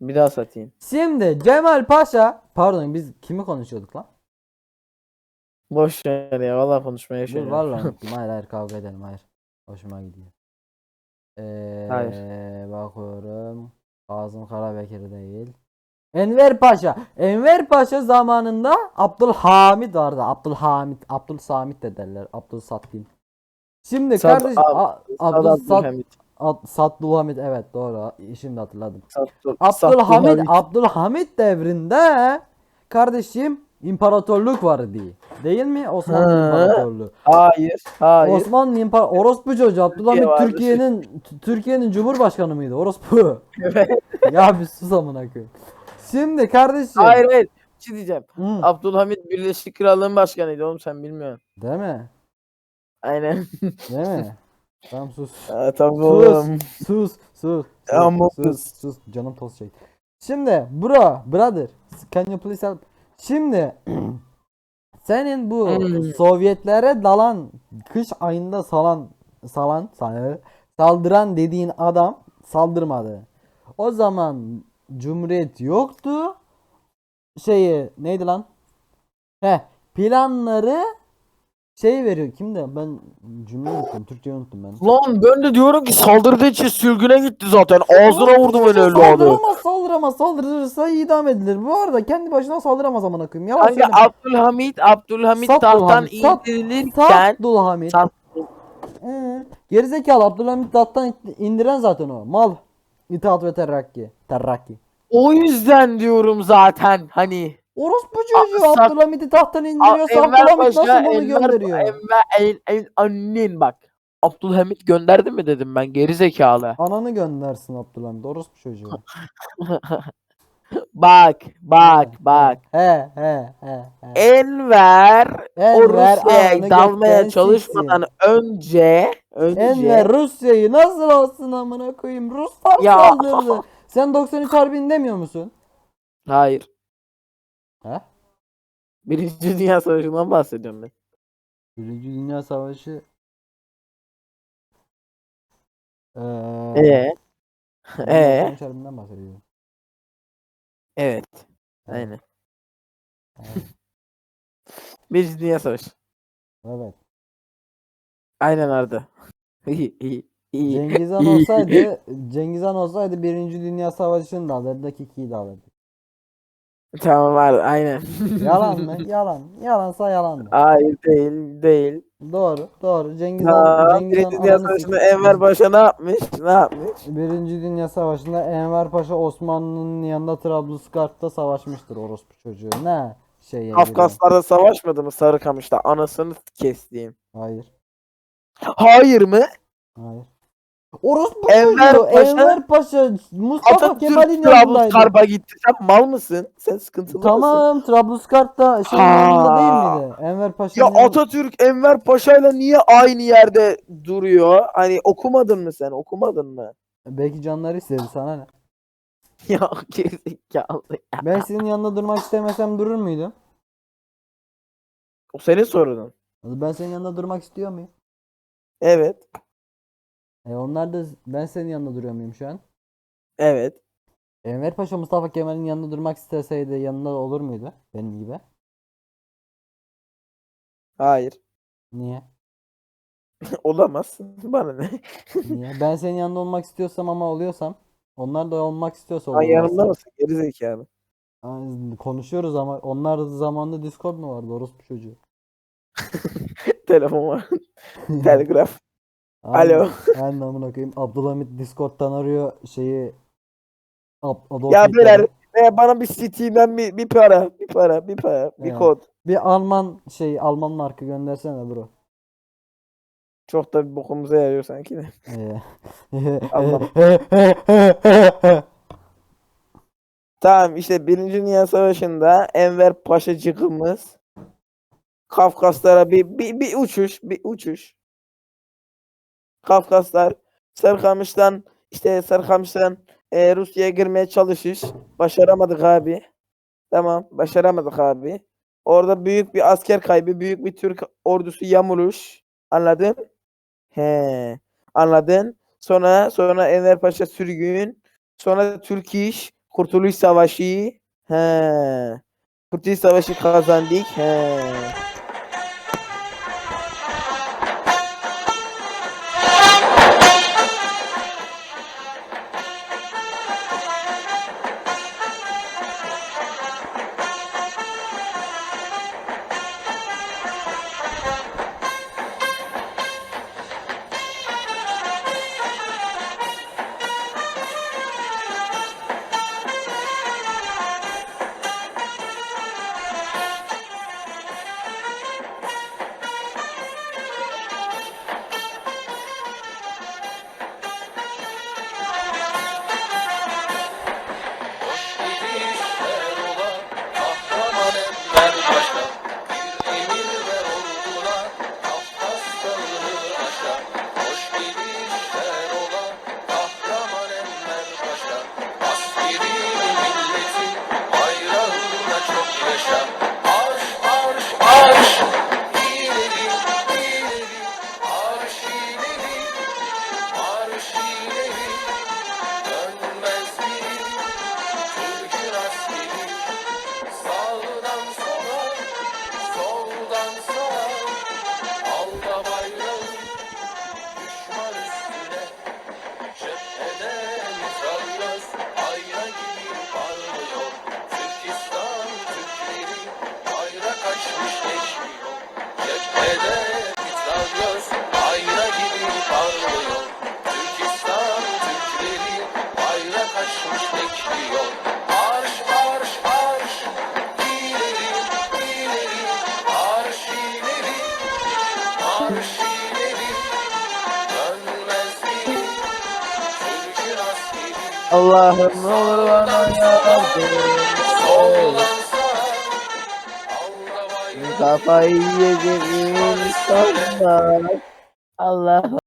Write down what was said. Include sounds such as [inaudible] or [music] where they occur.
Bir daha satayım. Şimdi Cemal Paşa pardon biz kimi konuşuyorduk lan? Boş ver ya valla konuşmaya Dur yaşıyorum. vallahi unuttum. Hayır hayır kavga edelim hayır. Hoşuma gidiyor. Ee, Hayır. bakıyorum. Kazım Karabekir değil. Enver Paşa. Enver Paşa zamanında Abdülhamid vardı. Abdülhamid, Abdülsamit de derler. Abdülsattin. Şimdi Sad- kardeş Ab- Abdülsat Ad- Sadülhamid evet doğru. Şimdi hatırladım. Abdülhamid Sadülhamid. Abdülhamid devrinde kardeşim imparatorluk vardı. Değil mi? Osmanlı Hı. İmparatorluğu. Hayır. Hayır. Osmanlı İmpar Orospu çocuğu Abdülhamid vardı. Türkiye'nin T- Türkiye'nin Cumhurbaşkanı mıydı? Orospu. [laughs] ya bir sus amına koyayım. Şimdi kardeşim. hayır hayır. Bir şey diyeceğim. Hı, Abdülhamid Birleşik Krallığın başkanıydı oğlum sen bilmiyorsun. Değil mi? Aynen. Değil mi? [laughs] Tamam sus. Tabii Sus. oğlum. Sus. Sus. Ama sus, sus. sus. Canım toz çek. Şimdi bro, brother. Can you please help? Şimdi [clears throat] senin bu Hmm. Sovyetlere dalan kış ayında salan salan saldıran dediğin adam saldırmadı. O zaman Cumhuriyet yoktu. Şeyi neydi lan? He, planları şey veriyor. Kimde? Ben cümleyi unuttum. Türkçeyi unuttum ben. Lan ben de diyorum ki saldırdığı için sürgüne gitti zaten. Ağzına vurdum öyle öyle oldu. Saldıramaz saldıramaz saldırırsa idam edilir. Bu arada kendi başına saldıramaz amına koyayım. Yalan Kanka söyleme. Abdülhamid Sat tahttan indirilirken Abdülhamid. Sat- Ee, gerizekalı Abdülhamid tahttan indiren zaten o. Mal. İtaat ve terrakki. Terrakki. o yüzden diyorum zaten hani Orospu çocuğu Aa, Abdülhamid'i tahttan A- indiriyorsa Enver Abdülhamid nasıl bunu Enver, gönderiyor? Enver en, en, annen bak. Abdülhamid gönderdi mi dedim ben geri zekalı. [laughs] Ananı göndersin Abdülhamid. Orospu çocuğu. bak bak bak. He he he he. Enver o Enver Rusya'ya dalmaya çalışmadan siksin. önce önce Enver Rusya'yı nasıl alsın amına koyayım? Ruslar saldırdı. Sen 93 Harbi'ni demiyor musun? hayır. He? Birinci Dünya Savaşı'ndan bahsediyorum ben. Birinci Dünya Savaşı Eee Ee, ee? 93 Harbi'nden bahsediyorum. evet. Aynen. [laughs] Birinci Dünya Savaşı. evet. Aynen Arda. [laughs] İyi iyi iyi. Cengiz Han olsaydı Cengiz Han olsaydı Birinci Dünya Savaşı'nı da alırdı, ikiyi de alırdı. Tamam Arda aynen. Yalan mı? [laughs] Yalan. Yalansa yalan mı? Hayır değil değil. Doğru, doğru. Cengiz Han, Ha, Cengiz Birinci Dünya ananı Savaşı'nda. Enver Paşa ne yapmış? Ne yapmış? Birinci Dünya Savaşı'nda Enver Paşa Osmanlı'nın yanında Trablusgarp'ta savaşmıştır orospu çocuğu. Ne şey. Kafkaslar'da savaşmadı mı Sarıkamış'ta? Anasını kestiğim. Hayır. Hayır mı? Hayır. Orospu Enver çocuğu. Paşa- Enver Paşa Mustafa Kemal'in yanındaydı. Trablusgarp'a gitti. Sen mal mısın? Sen sıkıntılı mısın? Tamam Trablusgarp'ta şeyin Ha. yanında değil miydi? Enver Ya Paşa'nın Atatürk Enver Paşa'yla niye aynı yerde duruyor? Hani okumadın mı sen? Okumadın mı? Belki canları istedi sana ne? [laughs] Ya gerizekalı. Ben senin yanında durmak istemesem durur muydum? O senin sorunun. Ben senin yanında durmak istiyor muyum? Evet. E onlar da ben senin yanında duruyor muyum şu an? Evet. Enver Paşa Mustafa Kemal'in yanında durmak isteseydi yanında olur muydu? Benim gibi. Hayır. [laughs] Niye? Olamaz. [laughs] Bana ne? Niye? Ben senin yanında olmak istiyorsam ama oluyorsam onlar da olmak istiyorsa Sen yanımda mısın? Gerizekalı. Ay, Konuşuyoruz ama onlar zamanında Discord mu vardı orospu çocuğu? [laughs] Telefon var. Telgraf. Aynen- Alo. Aynen [laughs] amına koyayım. Abdülhamit Discord'dan arıyor şeyi Ab Adolf Ya Hitler'i. beyler e, bana bir Steam'den bir, bir para, bir para, bir para, bir Evet. kod. Bir Alman şey Alman marka göndersene bro. Çok da bir bokumuza yarıyor sanki de. Ee, [laughs] Alman. Tamam işte Birinci Dünya Savaşı'nda Enver Paşacıkımız Kafkaslara bir, bir, bir uçuş, bir uçuş. Kafkaslar Sarıkamış'tan işte Sarıkamış'tan e, Rusya'ya girmeye çalışış. Başaramadık abi. Tamam başaramadık abi. Orada büyük bir asker kaybı, büyük bir Türk ordusu yamuluş. Anladın? He. Anladın? Sonra sonra Enver Paşa sürgün. Sonra Türk iş Kurtuluş Savaşı. He. Kurtuluş Savaşı kazandık. He. Allah'ım ne olur bana yardım ol. Kafayı yiyecek insanlar. Allah'ım.